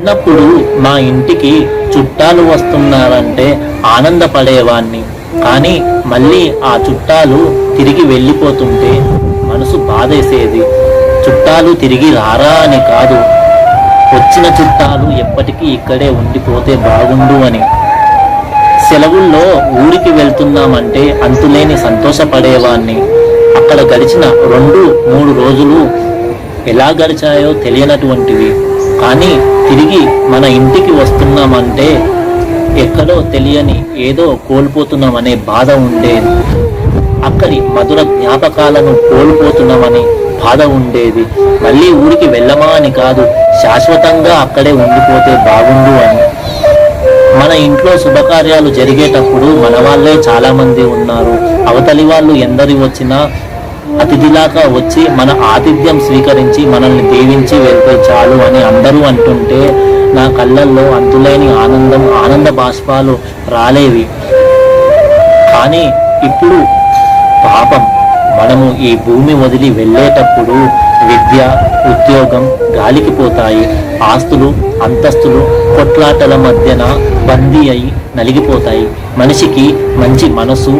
చిన్నప్పుడు మా ఇంటికి చుట్టాలు వస్తున్నారంటే ఆనందపడేవాణ్ణి. కానీ మళ్ళీ ఆ చుట్టాలు తిరిగి వెళ్ళిపోతుంటే మనసు బాధేసేది. చుట్టాలు తిరిగి రారా అని కాదు. వచ్చిన చుట్టాలు ఎప్పటికీ ఇక్కడే ఉండిపోతే బాగుండు అని. సెలవుల్లో ఊరికి వెళ్తున్నామంటే అంతులేని సంతోషపడేవాణ్ణి. అక్కడ గడిచిన రెండు మూడు రోజులు ఎలా గడిచాయో తెలియనటువంటివి. కానీ తిరిగి మన ఇంటికి వస్తున్నామంటే ఎక్కడో తెలియని ఏదో కోల్పోతున్నామనే బాధ ఉండేది అక్కడి మధుర జ్ఞాపకాలను కోల్పోతున్నామని బాధ ఉండేది. మళ్ళీ ఊరికి వెళ్ళమా అని కాదు శాశ్వతంగా అక్కడే ఉండిపోతే బాగుండు అని. మన ఇంట్లో శుభకార్యాలు జరిగేటప్పుడు మన వాళ్ళే చాలామంది ఉన్నారు. అవతలి వాళ్ళు ఎందరి వచ్చినా అతిథిలాగా వచ్చి మన ఆతిథ్యం స్వీకరించి మనల్ని దీవించి వెళ్తే చాలు అని అందరూ అంటుంటే నా కళ్ళల్లో అంతులేని ఆనందం ఆనంద బాష్పాలు రాలేవి. కానీ ఇప్పుడు పాపం మనము ఈ భూమి వదిలి వెళ్ళేటప్పుడు విద్య ఉద్యోగం గాలికి పోతాయి. ఆస్తులు అంతస్తులు కొట్లాటల మధ్యన బందీ అయి నలిగిపోతాయి. మనిషికి మంచి మనసు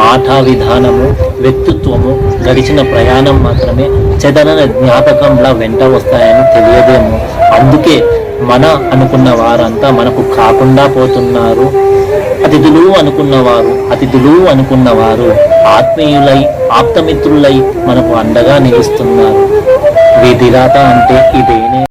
మాట విధానము వ్యక్తిత్వము గడిచిన ప్రయాణం మాత్రమే చెదరని జ్ఞాపకంలా వెంట వస్తాయని తెలియదేమో. అందుకే మన అనుకున్న వారంతా మనకు కాకుండా పోతున్నారు. అతిథులు అనుకున్నవారు అతిథులు అనుకున్నవారు ఆత్మీయులై ఆప్తమిత్రులై మనకు అండగా నిలుస్తున్నారు. విధిరాత అంటే ఇదేనే.